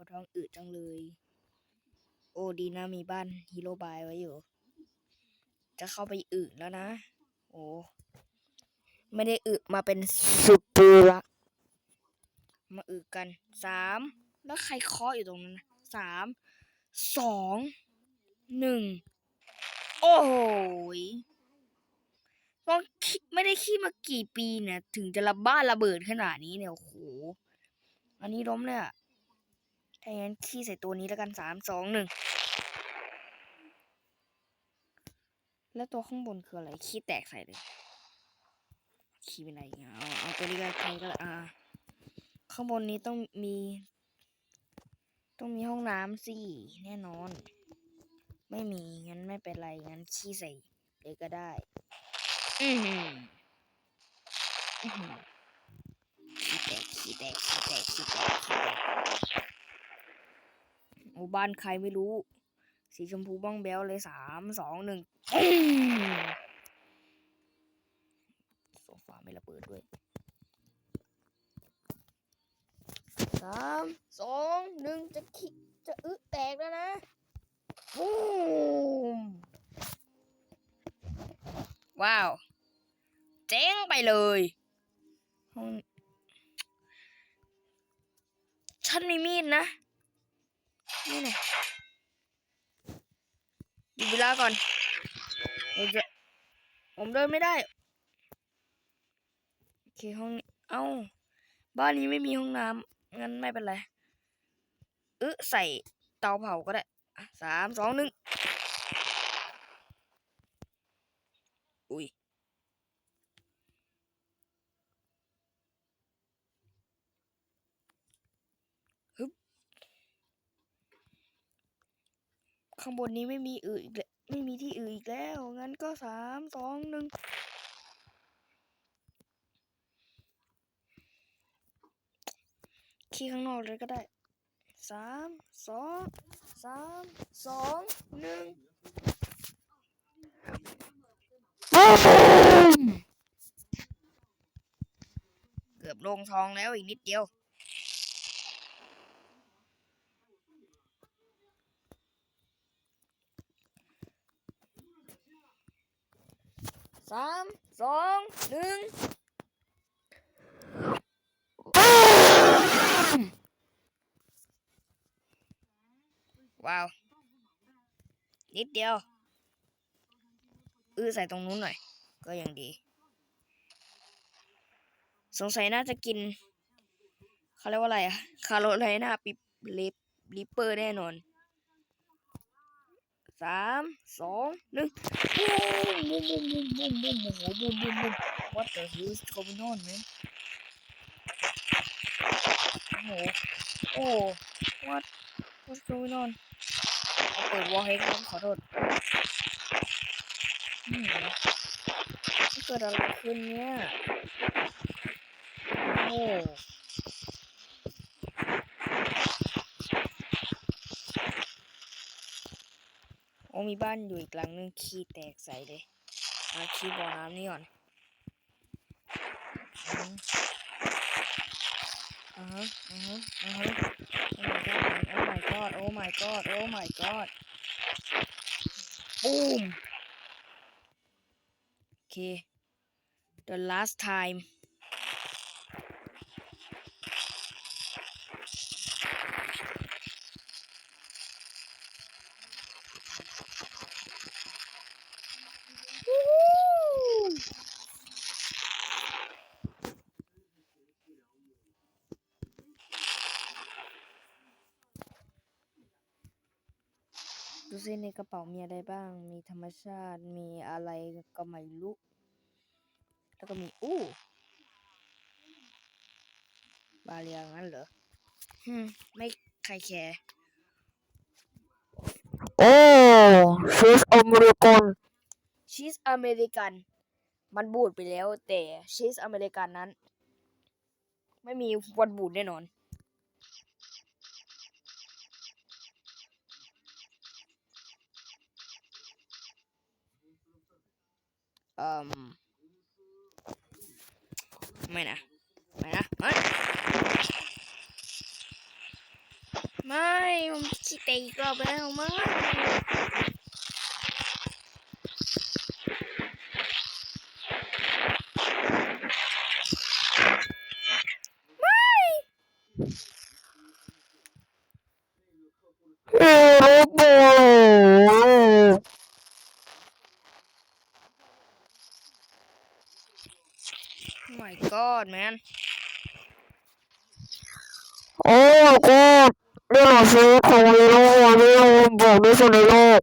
วดท้องอืดจังเลย โอ้ดีนะมีบ้านฮีโร่บายไว้อยู่ จะเข้าไปอึแล้วนะ โอ้ไม่ได้อึมาเป็นสุปูละ มาอึกันสามแล้วใครเคาะอยู่ตรงนั้นสามสองหนึ่งโอ้โหยต้องไม่ได้ขี้มากี่ปีเนี่ย ถึงจะระบ้านระเบิดขนาดนี้เนี่ยโอ้โห อันนี้ล้มเลยอะ ถ้าอย่างนั้นขี้ใส่ตัวนี้แล้วกันสามสองหนึ่งแล้วตัวข้างบนคืออะไรขี้แตกใส่เลยขี้เป็นอะไรอีกอะเอาเอาตัวนี้ก็ใครก็อ่าข้างบนนี้ต้องมี ต้องมีห้องน้ำสิแน่นอน ไม่มีงั้นไม่เป็นไรงั้นขี้ใส่เลยก็ได้ อือหืออื้อหือขี้แตกขี้แตกขี้แตกขี้แตกขี้แตกโอ้ บ้านใครไม่รู้ สีชมพูบ้องแบ้วเลยสามสองหนึ่งโซฟาไม่ระเบิดด้วยสามสองหนึ่งจะคิจะอึแตกแล้วนะบูมว้าว เจ๊งไปเลยห้องฉันมีมีดนะ นี่ไงดูเวลาก่อนผมจะผมเดินไม่ได้โอเคห้องเอ้าบ้านนี้ไม่มีห้องน้ำงั้นไม่เป็นไรอึใส่เตาเผาก็ได้สามสองหนึ่งอุ้ย ข้างบนนี้ไม่มีอืออีกแล้วไม่มีที่อืออีกแล้ว งั้นก็สามสองหนึ่งขี้ข้างนอกเลยก็ได้สามสองสามสองหนึ่งเกือบลงทองแล้วอีกนิดเดียว สามสองหนึ่งว้าว นิดเดียว อื้อใส่ตรงนู้นหน่อย ก็ยังดี สงสัยน่าจะกินเขาเรียกว่าอะไรอะคาโรไลนาปิลิปลิปเปอร์แน่นอน สามสองหนึ่งบูมบูมบูมบูมบูมบูมบูมบูมบูมบูม What the hell is going on man โอ้โหโอ้ What What's going on เอาเปิดวอลให้ครับขอโทษเกิดอะไรขึ้นเนี่ย โอ้ มีบ้านอยู่อีกหลังนึงขี้แตกใส่เลยมาขี้บ่อน้ำนี่ก่อนอืออือฮะอือฮะอือฮะ oh my god oh my god oh my god boom โอเค the last time ดูสิในกระเป๋ามีอะไรบ้าง มีธรรมชาติ มีอะไรก็ไม่รู้ แล้วก็มี อู้ บาเรียงั้นเหรอฮึมไม่ใครแคร์โอ้ชีสอเมริกันชีสอเมริกัน มันบูดไปแล้วแต่ชีสอเมริกันนั้น ไม่มีวันบูดแน่นอน เอ่มไม่นะ ไม่นะ ไม่ ไม่ผมขี้เตะอีกรอบแล้วมั้งไม่เฮ้ยลูกบอล my god man โอ้ก็นี่แหละชีวิตของฮีโร่ที่เราบอกที่สุดในโลก